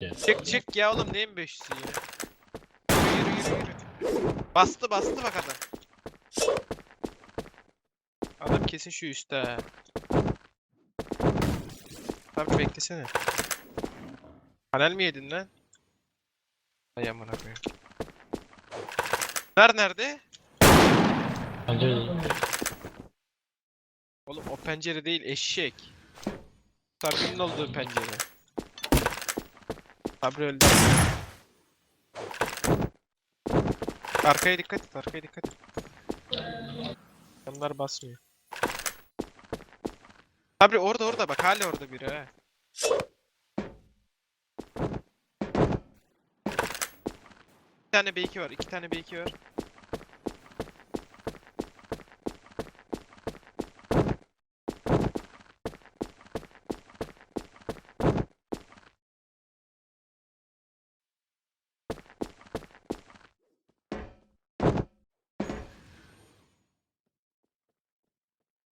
Çık çık ya oğlum neyin 500'ü ya? Yürü yürü yürü. Bastı bastı bak adam. Adam kesin şu üstte ha. Abi beklesene. Panel mi yedin lan? Ay amına koyayım. Ner nerede? Bence Oğlum o pencere değil eşek. Sargının olduğu pencere. Sabri öldü. Arkaya dikkat et, arkaya dikkat et. Onlar basmıyor. Sabri orada orada bak hala orada biri ha. Bir tane B2 var, iki tane B2 var.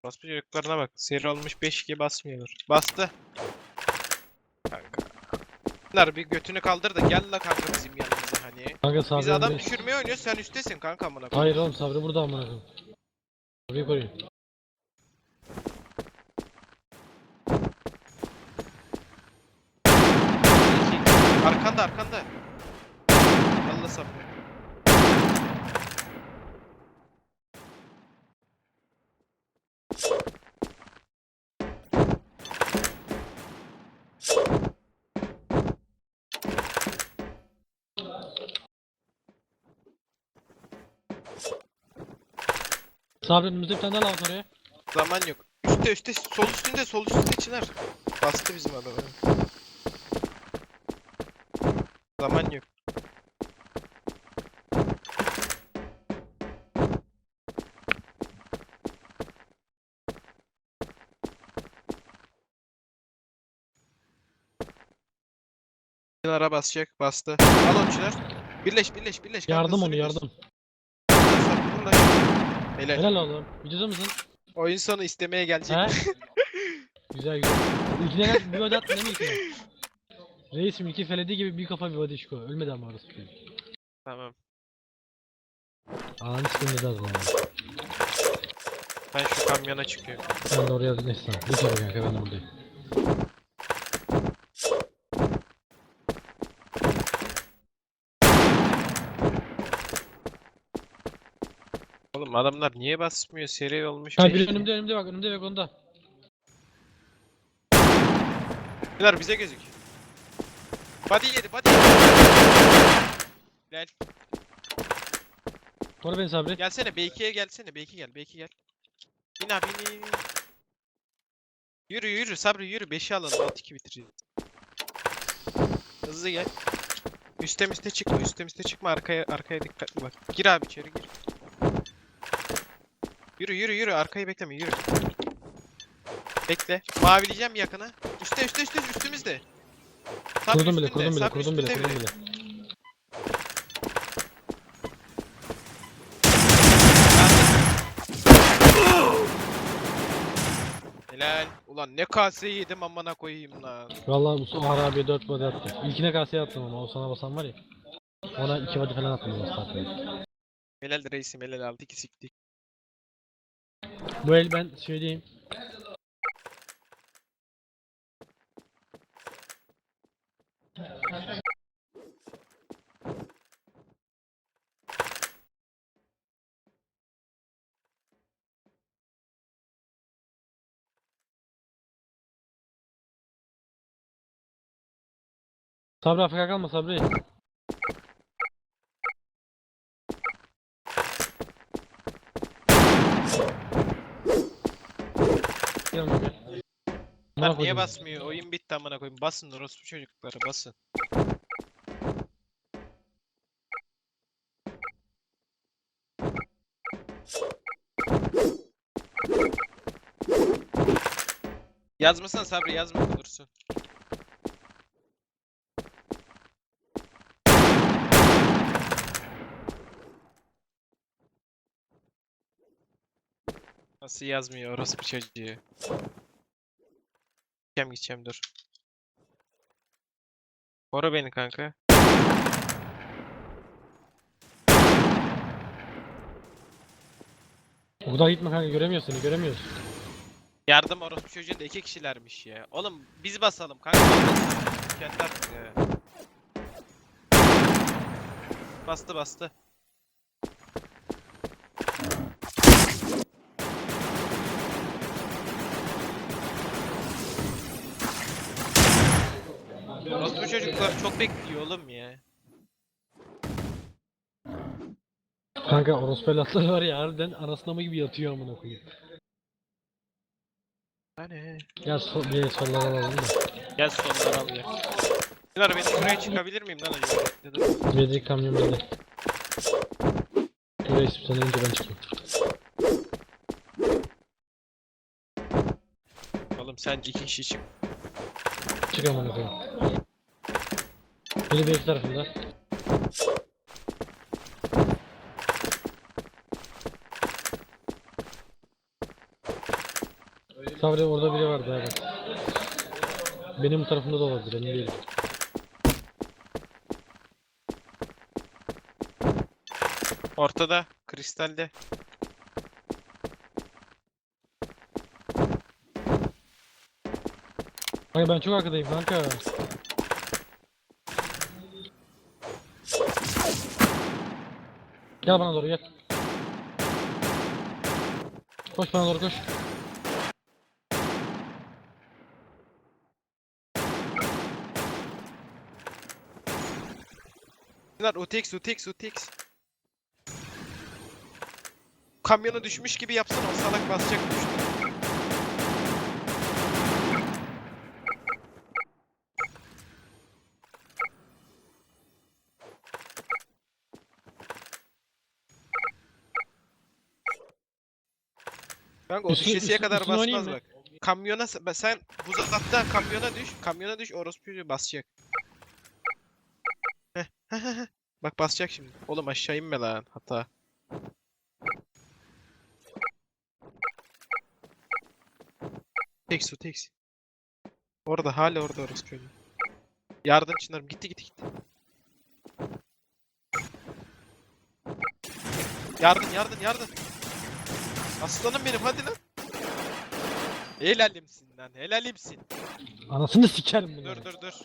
Basma çocuklarına bak. Seri olmuş 5-2 basmıyorlar. Bastı. Kanka. Bunlar bir götünü kaldır da gel la kanka bizim yanımıza hani. kanka Biz Sabri adam önde. düşürmeye oynuyoruz sen üsttesin kanka amına koyayım. Hayır oğlum Sabri burada amına koyayım. Sabri'yi koruyun. Arkanda arkanda. Sabri önümüzde bir tane daha var oraya. Zaman yok. Üste üste sol üstünde sol üstünde Çınar. Bastı bizim adamı. Zaman yok. Çınar'a basacak. Bastı. Al onu Çınar. Birleş birleş birleş. Yardım onu yardım. Helal. Helal oğlum. Videoda mısın? Oyun sonu istemeye gelecek. He? güzel güzel. İlkine gel bir body attın değil mi ilkine? Reisim ilki feledi gibi bir kafa bir body şiko. Ölmedi ama orası. Tamam. Ananı sıkıntı lazım ama. Ben şu kamyona çıkıyorum. Ben de oraya neyse. Bu kere kanka ben de buradayım. Oğlum adamlar niye basmıyor? Seri olmuş. Ha biri önümde önümde bak önümde bak onda. Bunlar bize gözük. Body yedi, body yedi. Gel. Koru beni Sabri. Gelsene B2'ye gelsene. B2 gel, B2 gel. İn abi in, in, in. Yürü yürü Sabri yürü. 5'i alalım. 6-2 bitireceğiz. Hızlı gel. Üste üste çıkma. Üste üste çıkma. Arkaya arkaya dikkatli bak. Gir abi içeri gir. Yürü yürü yürü. Arkayı bekleme. Yürü. Bekle. Mavileyeceğim yakına. Üste üste üste üstümüzde. Sabri Kurdum bile kurdum bile kurdum bile kurdum bile. Helal. Ulan ne kase yedim amına koyayım lan. Vallahi bu son harabiye 4 body attı. İlkine kaseye attım ama o sana basan var ya. Ona 2 body falan attım. Helal reisim helal aldı iki siktik. Bu el ben diyeyim. Sabri Afrika kalma Sabri. Gel. Amına Lan niye basmıyor? Oyun bitti amına koyayım. Basın orospu çocukları basın. Yazmasana Sabri yazma olursun. Nasıl yazmıyor orospu çocuğu? Gideceğim gideceğim dur. Koru beni kanka. Buradan gitme kanka göremiyoruz seni göremiyoruz. Yardım orospu çocuğu da iki kişilermiş ya. Oğlum biz basalım kanka. Kendi artık ya. Bastı bastı. Orospu çocuklar çok bekliyor oğlum ya. Kanka orospu evlatları var ya harbiden anasını ama gibi yatıyor amına koyayım. Hani? Gel so bir sollara alalım da. Gel sonları al ya. Bunlar ben şuraya çıkabilir miyim lan acaba? Dedim. Kamyon bende. Buraya sen önce ben çıkayım. Oğlum sen iki kişi çık. Çık amına koyayım. Biri bir tarafında. Sabri orada biri vardı evet. Benim tarafımda da olabilir emin değilim. Ortada, kristalde. Kanka ben çok arkadayım kanka. Gel bana doğru gel. Koş bana doğru koş. Bunlar UTX, UTX, UTX. Kamyona düşmüş gibi yapsana o salak basacak düştü. Kanka o Üstüne- düşesiye üstüne- kadar üstüne oynayayım basmaz mı? bak. Kamyona s- bak sen buz hatta kamyona düş. Kamyona düş orospu basacak. Heh. Bak basacak şimdi. Oğlum aşağı inme lan hata. Tek su tek. Orada hala orada orospu çocuğu. Yardım Çınar'ım gitti gitti gitti. Yardım yardım yardım. Aslanım benim hadi lan. Helalimsin lan helalimsin. Anasını sikerim bunu. Dur dur dur.